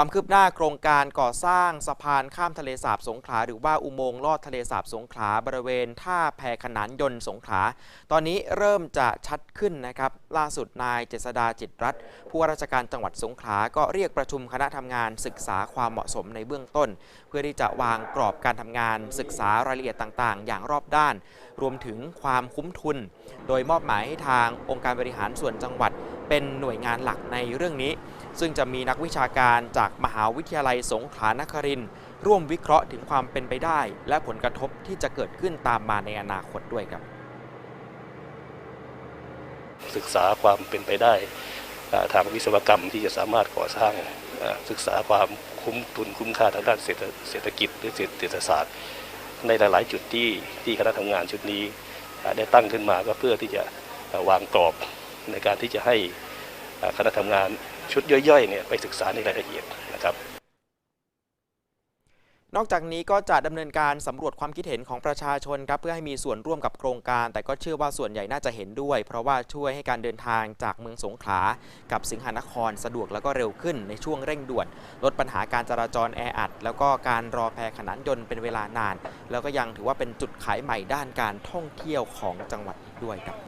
ความคืบหน้าโครงการก่อสร้างสะพานข้ามทะเลสาบสงขลา หรือว่าอุโมงค์ลอดทะเลสาบสงขลาบริเวณท่าแพขนานยนต์สงขลา ตอนนี้เริ่มจะชัดขึ้นนะครับ ล่าสุดนายเจษดาจิตรัตน์ผู้ว่าราชการจังหวัดสงขลา ก็เรียกประชุมคณะทำงานศึกษาความเหมาะสมในเบื้องต้น เพื่อที่จะวางกรอบการทำงานศึกษารายละเอียดต่างๆ อย่างรอบด้าน รวมถึงความคุ้มทุน โดยมอบหมายให้ทางองค์การบริหารส่วนจังหวัด เป็นหน่วยงานหลักในเรื่องนี้ ซึ่งจะมีนักวิชาการจากมหาวิทยาลัยสงขลานครินร่วมวิเคราะห์ถึงความเป็นไปได้ และผลกระทบที่จะเกิดขึ้นตามมาในอนาคตด้วยครับ ศึกษาความเป็นไปได้ทางวิศวกรรมที่จะสามารถก่อสร้างศึกษาความคุ้มทุนคุ้มค่าทางด้านเศรษฐกิจหรือเศรษฐศาสตร์ ในหลาย ๆ จุดที่ที่คณะทำงานชุดนี้ได้ตั้งขึ้นมาก็เพื่อที่จะวางกรอบ ในการที่จะให้คณะทำงานชุดย่อยๆเนี่ยไปศึกษาในรายละเอียดนะครับ นอกจากนี้ก็จะดำเนินการสำรวจความคิดเห็นของประชาชนครับเพื่อให้มีส่วนร่วมกับโครงการ แต่ก็เชื่อว่าส่วนใหญ่น่าจะเห็นด้วย เพราะว่าช่วยให้การเดินทางจากเมืองสงขลากับสิงหนครสะดวกแล้วก็เร็วขึ้นในช่วงเร่งด่วน ลดปัญหาการจราจรแออัด แล้วก็การรอแพขนานยนต์เป็นเวลานาน แล้วก็ยังถือว่าเป็นจุดขายใหม่ด้านการท่องเที่ยวของจังหวัดอีกด้วยครับ